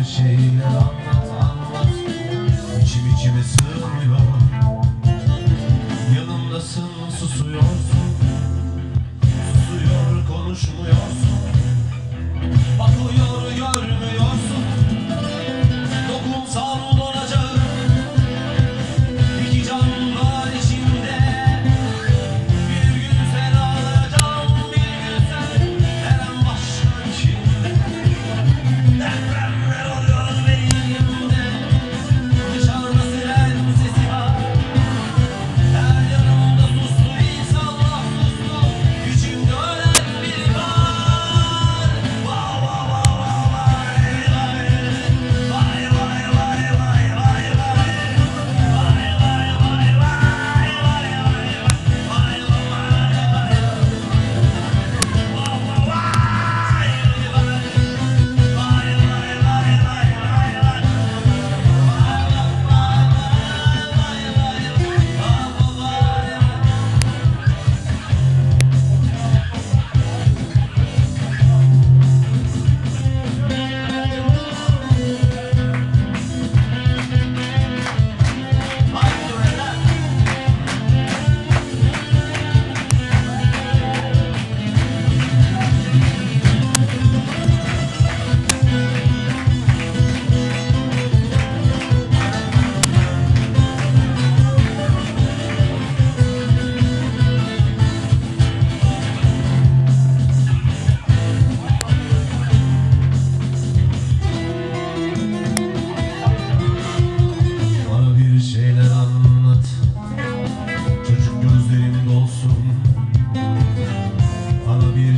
bir anlat anlat İçim içime sığmıyor. Yanımdasın susuyorsun. Susuyor konuşmuyorsun.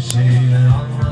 谁来安